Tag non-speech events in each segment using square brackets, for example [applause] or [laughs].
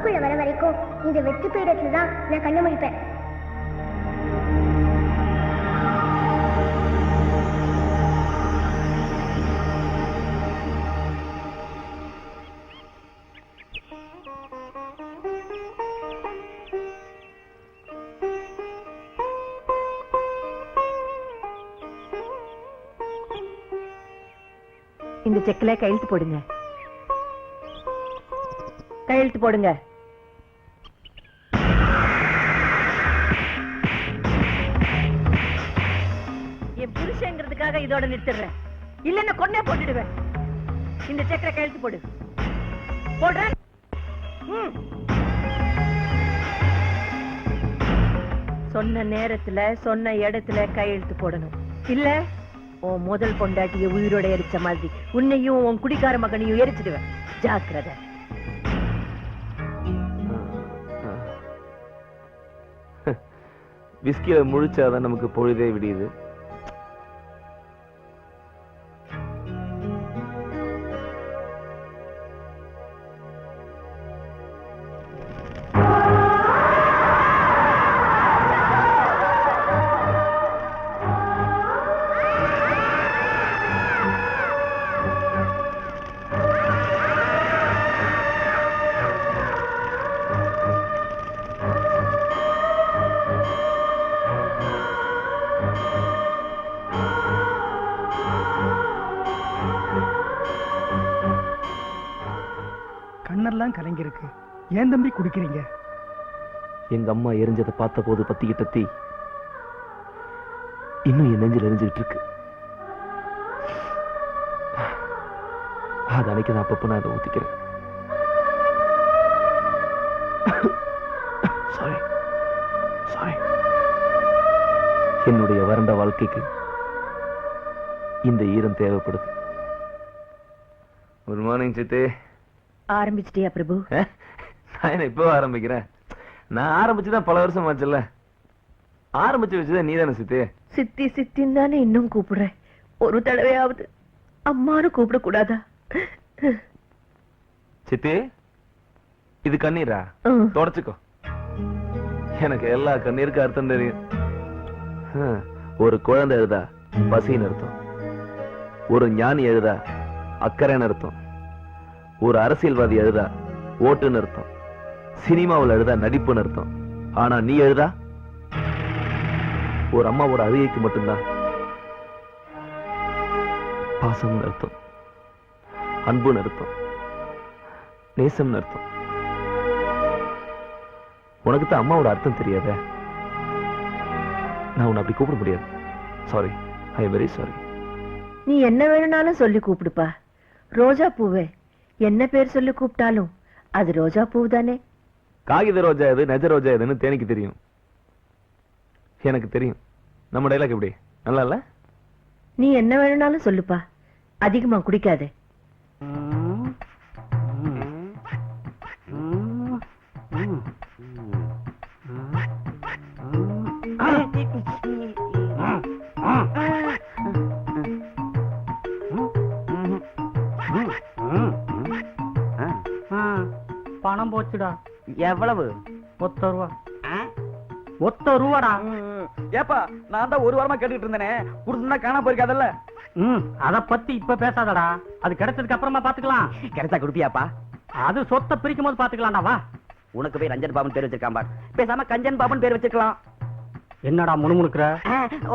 ஊருக்குள்ள வர வரைக்கும் இந்த வெற்றி பீடத்துல தான் நான் கண்ணு முடிப்பேன் இந்த செக்கில் கையெழுத்து போடுங்க. கையெழுத்து போடுங்க. இதோட நிறுத்திடுறேன். இல்லைன்னா கொண்டே போட்டுடுவேன். இந்த செக்கரை கையெழுத்து போடு. போடுறேன். ம். சொன்ன நேரத்துல சொன்ன இடத்துல கையெழுத்து போடணும். இல்ல உன் முதல் பொண்டாட்டிய உயிரோட எரிச்ச மாதிரி உன்னையும் உன் குடிக்கார மகனையும் எரிச்சிடுவேன். ஜாக்கிரதை. விஸ்கியில முழிச்சாதான் நமக்கு பொழுதே விடியுது. கண்ணெல்லாம் கலங்கியிருக்கு. ஏன் தம்பி குடிக்கிறீங்க? எங்க அம்மா எரிஞ்சதை பார்த்த போது பத்திக்கிட்ட தீ இன்னும் என் நெஞ்சில் எரிஞ்சுக்கிட்டு இருக்கு அது அன்னைக்கு நான் அப்பப்போ நான் அதை ஊத்திக்கிறேன். சாரி சாரி என்னுடைய வறண்ட வாழ்க்கைக்கு இந்த ஈரம் தேவைப்படுது. குட் மார்னிங் சித்தே. ஆரம்பிச்சிட்டியா பிரபு? நான் இப்போ ஆரம்பிக்கிறேன்? நான் ஆரம்பிச்சுதான் பல வருஷம் ஆச்சுல்ல. ஆரம்பிச்சு வச்சுதான் நீ தானே சித்தே? சித்தி சித்தின்னு தானே இன்னும் கூப்பிடுறேன். ஒரு தடவையாவது அம்மானு கூப்பிட கூடாதா சித்தி இது கண்ணீரா. தொடச்சுக்கோ. எனக்கு எல்லா கண்ணீருக்கு அர்த்தம் தெரியும். ஒரு குழந்தை எழுதா பசின்னு அர்த்தம். ஒரு ஞானி எழுதா அக்கறைன்னு அர்த்தம். ஒரு அரசியல்வாதி எழுதா ஓட்டுன்னு அர்த்தம். சினிமாவில் எழுதா நடிப்புன்னு அர்த்தம். ஆனா நீ எழுதா? ஒரு அம்மாவோட அழுகைக்கு மட்டும்தான் பாசம்னு அர்த்தம். அன்புன்னு அர்த்தம். நேசம்னு அர்த்தம். உனக்கு தான் அம்மாவோட அர்த்தம் தெரியாதே? நான் உன்னை அப்படி கூப்பிட முடியாது. சாரி ஐ வெரி சாரி நீ என்ன வேணும்னாலும் சொல்லி கூப்பிடுப்பா. ரோஜா பூவே. என்ன பேர் சொல்லி கூப்பிட்டாலும் அது ரோஜா பூ தானே காகித ரோஜா எது நெஜ ரோஜா எதுன்னு தேனிக்கு தெரியும். எனக்கு தெரியும். நம்ம டைலாக் எப்படி? நல்லா இல்ல? நீ என்ன வேணும்னாலும் சொல்லுப்பா. அதிகமா குடிக்காதே. பணம் போச்சுடா. எவ்வளவு? ஒத்த ரூபா. ஒத்த ரூபாடா. ஏப்பா நான் தான் ஒரு வாரமா கேட்டுட்டு இருந்தேனே. கொடுத்துருந்தா காணா போயிருக்காதல்ல? ம் அத பத்தி இப்ப பேசாதடா. அது கிடைச்சதுக்கு அப்புறமா பாத்துக்கலாம். கிடைச்சா கொடுப்பியாப்பா? அது சொத்தை பிரிக்கும் போது பாத்துக்கலாம்டா வா. உனக்கு போய் ரஞ்சன் பாபன் பேர் வச்சிருக்கான் பார். பேசாம கஞ்சன் பாபன் பேர் வச்சிருக்கலாம். என்னடா முணுமுணுக்குற?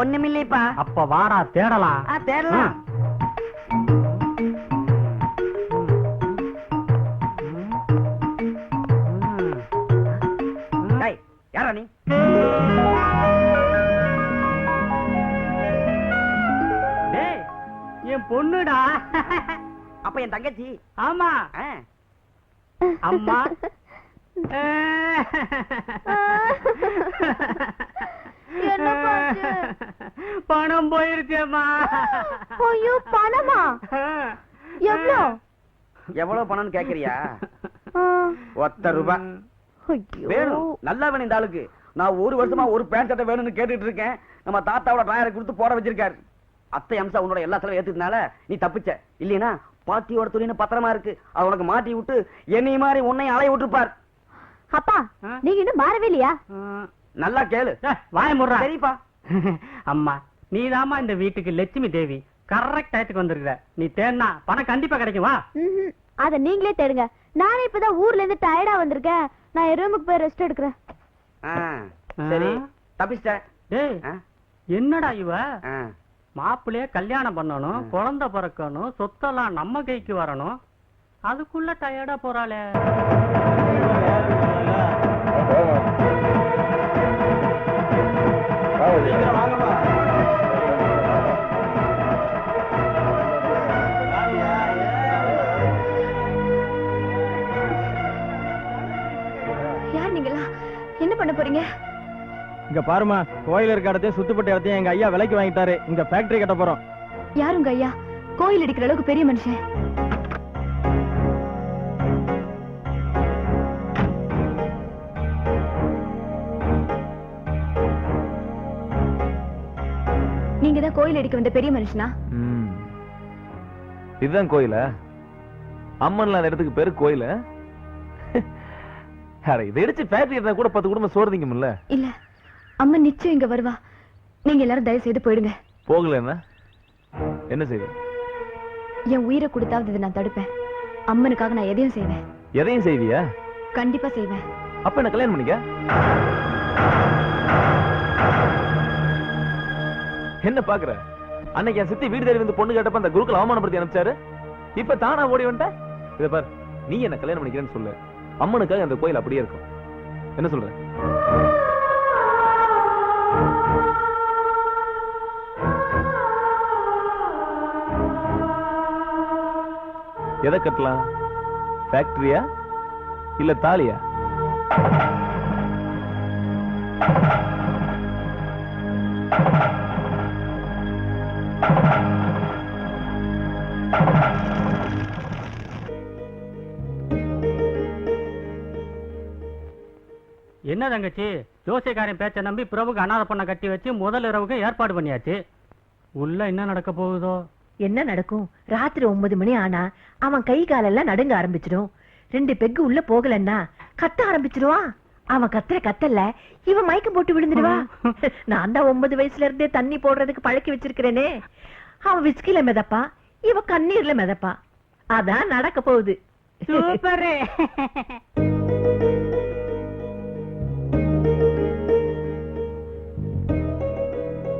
ஒண்ணுமில்லைப்பா. அப்ப வாடா தேடலாம். தேடலாம். என் பொண்ணுடா. அப்ப என் தங்கச்சி? ஆமா. அம்மா? பணம் போயிருச்சேம்மா. ஐயோ பணமா? எவ்வளோ? எவ்வளவு பணம்னு கேக்குறியா? ஒத்த ரூபாய் ஐயோ. வேணும். நல்லா வேணும் இந்த ஆளுக்கு. நான் ஒரு வருஷமா ஒரு பேண்ட் சட்டை வேணும்னு கேட்டுட்டு இருக்கேன். நம்ம தாத்தாவோட டிராயரை கொடுத்து போட வச்சிருக்காரு. அத்தை அம்சா உன்னோட எல்லா செலவும் ஏத்துக்கனால நீ தப்பிச்ச. இல்லைனா பாட்டியோட துணின்னு பத்திரமா இருக்கு. அது உனக்கு மாட்டி விட்டு என்னை மாதிரி உன்னை அலைய விட்டுருப்பார். அப்பா? நீங்க இன்னும் மாறவே இல்லையா? நல்லா கேளு. வாய முடுறா. சரிப்பா. [laughs] அம்மா நீதாம்மா இந்த வீட்டுக்கு லட்சுமி தேவி. கரெக்ட் டயத்துக்கு வந்திருக்கிற. நீ தேன்னா பணம் கண்டிப்பா கிடைக்கும் வா. அத நீங்களே தேடுங்க. நானே இப்பதான் ஊர்ல இருந்து டயர்டா வந்திருக்கேன். நான் என் ரூமுக்கு போய் ரெஸ்ட் எடுக்கிறேன். சரி ஆ. தப்பிச்சிட்ட. டேய் என்னடா இவ. மாப்பிள்ளைய கல்யாணம் பண்ணணும் குழந்தை பிறக்கணும் சொத்தெல்லாம் நம்ம கைக்கு வரணும். அதுக்குள்ள டயர்டா போறாளே. பண்ண போறீங்க? இங்க பாருமா கோயில் இருக்க இடத்தையும் சுத்துப்பட்ட இடத்தையும் எங்க ஐயா விலைக்கு வாங்கிட்டாரு. இங்க ஃபேக்டரி கட்ட போறோம். யாருங்க ஐயா? கோயில் அடிக்கிற அளவுக்கு பெரிய மனுஷன். நீங்க தான் கோயில் அடிக்க வந்த பெரிய மனுஷனா. இதுதான் கோயில? அம்மன்ல அந்த இடத்துக்கு பேரு கோயில? அட இதை இடிச்சு ஃபேக்டரி இருந்தா கூட பத்து குடும்பம் சோறு திங்கும்ல? இல்ல அம்மா நிச்சயம் இங்க வருவா. நீங்க எல்லாரும் தயவு செய்து போயிடுங்க. போகல என்ன? என்ன என் உயிரை கொடுத்தாவது இதை நான் தடுப்பேன். அம்மனுக்காக நான் எதையும் செய்வேன். எதையும் செய்வியா? கண்டிப்பா செய்வேன். அப்ப என்ன கல்யாணம் பண்ணிக்க? என்ன பாக்குற? அன்னைக்கு என் சித்தி வீடு தேடி வந்து பொண்ணு கேட்டப்ப அந்த குருக்கள் அவமானப்படுத்தி அனுப்பிச்சாரு. இப்ப தானா ஓடி வந்துட்ட? இத பார் நீ என்ன கல்யாணம் பண்ணிக்கிறேன்னு சொல்லு. அம்மனுக்காக அந்த கோயில் அப்படியே இருக்கும். என்ன சொல்ற? எதை கட்டலாம்? ஃபேக்டரியா இல்ல தாலியா? என்ன தங்கச்சி? ஜோசியக்காரன் பேச்ச நம்பி பிரபுக்கு அனாதை பொண்ணை கட்டி வச்சு முதல் இரவுக்கு ஏற்பாடு பண்ணியாச்சு. உள்ள என்ன நடக்க போகுதோ? என்ன நடக்கும்? ராத்திரி ஒன்பது மணி ஆனா அவன் கை காலெல்லாம் நடுங்க ஆரம்பிச்சிடும். ரெண்டு பெக்கு உள்ள போகலன்னா கத்த ஆரம்பிச்சிடுவான் அவன் கத்துற கத்தல்ல இவன் மயக்கம் போட்டு விழுந்துடுவா. [laughs] நான் தான் ஒன்பது வயசுல இருந்தே தண்ணி போடுறதுக்கு பழக்கி வச்சிருக்கிறேனே. அவன் விஸ்கில மிதப்பா இவ கண்ணீர்ல மிதப்பா. அதான் நடக்க போகுது. சூப்பர். [laughs]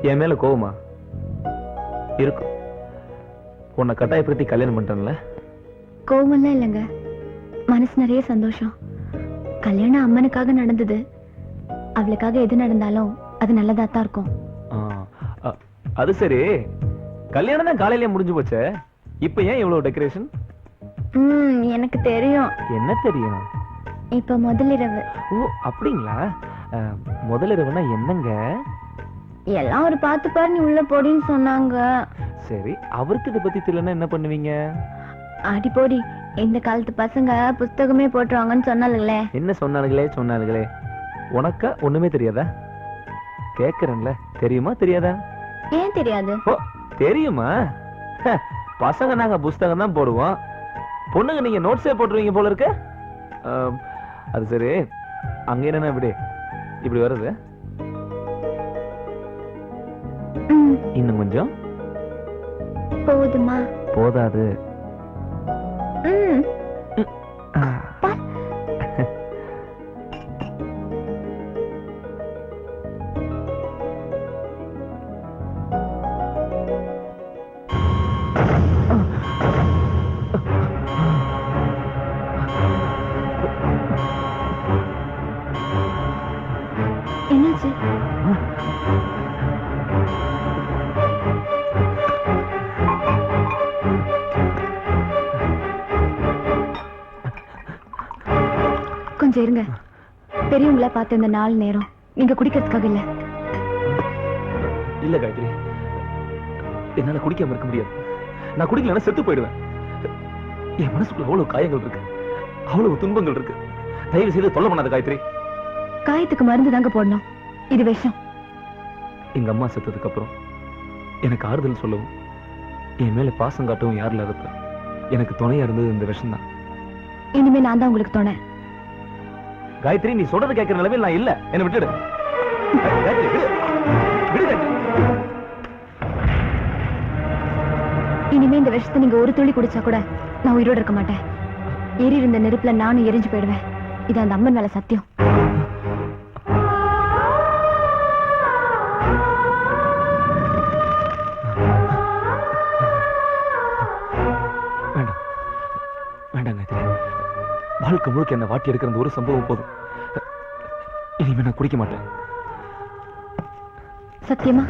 என் மேல கோவமா? இருக்கும் உன்னை கட்டாயப்படுத்தி கல்யாணம் பண்ணிட்டேன்ல? கோவம்லாம் இல்லைங்க. மனசு நிறைய சந்தோஷம். கல்யாணம் அம்மனுக்காக நடந்தது. அவளுக்காக எது நடந்தாலும் அது நல்லதா தான் இருக்கும். ஆ, அ, அது சரி. கல்யாணம் தான் காலையிலேயே முடிஞ்சு போச்சே. இப்ப ஏன் இவ்வளவு டெக்கரேஷன் ம் எனக்கு தெரியும். என்ன தெரியும்? இப்ப முதலிரவு ஓ அப்படிங்களா? அ, முதலிரவுனா என்னங்க? எல்லாம் ஒரு பார்த்து பாரு நீ உள்ள போடின்னு சொன்னாங்க. சரி அவருக்கு இதை பத்தி தெரியலன்னா என்ன பண்ணுவீங்க? அடி போடி இந்த காலத்து பசங்க புஸ்தகமே போட்டுருவாங்கன்னு சொன்னாலுங்களே என்ன சொன்னானுங்களே சொன்னானுங்களே உனக்கா ஒண்ணுமே தெரியாதா? கேக்குறேன்ல தெரியுமா தெரியாதா? ஏன் தெரியாது? ஓ தெரியுமா? ஹ, பசங்க நாங்க புஸ்தகம் தான் போடுவோம். பொண்ணுங்க நீங்க நோட்ஸே போட்டுருவீங்க போல இருக்கு. ஆம், அது சரி. அங்க என்னன்னா இப்படி இப்படி வருது. இன்னும் கொஞ்சம். போதுமா? போதாது. என்னாச்சு? கொஞ்சம் இருங்க பெரியவங்கள பார்த்த இந்த நாலு நேரம். நீங்க குடிக்கிறதுக்காக இல்ல. இல்ல காயத்ரி. என்னால குடிக்காம இருக்க முடியாது. நான் குடிக்கலன்னா செத்து போயிடுவேன். என் மனசுக்குள்ள அவ்வளவு காயங்கள் இருக்கு. அவ்வளவு துன்பங்கள் இருக்கு. தயவு செய்து தொல்லை பண்ணாத காயத்ரி. காயத்துக்கு மருந்து தாங்க போடணும். இது விஷம். எங்க அம்மா செத்ததுக்கு அப்புறம் எனக்கு ஆறுதல் சொல்லவும் என் மேல பாசம் காட்டவும் யாரில் இருப்ப எனக்கு துணையா இருந்தது இந்த விஷம் தான் இனிமே நான் தான் உங்களுக்கு துணை. காயத்ரி நீ சொல்றது கேட்கிற நிலைமையில் நான் இல்ல. என்ன விட்டுடு. காயத்ரி விடு. இனிமே இந்த விஷத்தை நீங்க ஒரு துளி குடிச்சா கூட நான் உயிரோட இருக்க மாட்டேன். ஏறி இருந்த நெருப்புல நானும் எரிஞ்சு போயிடுவேன். இது அந்த அம்மன் மேல சத்தியம். முழுக்க முழுக்க என்ன வாட்டி எடுக்கிற ஒரு சம்பவம் போதும். இனிமே நான் குடிக்க மாட்டேன். சத்தியமா?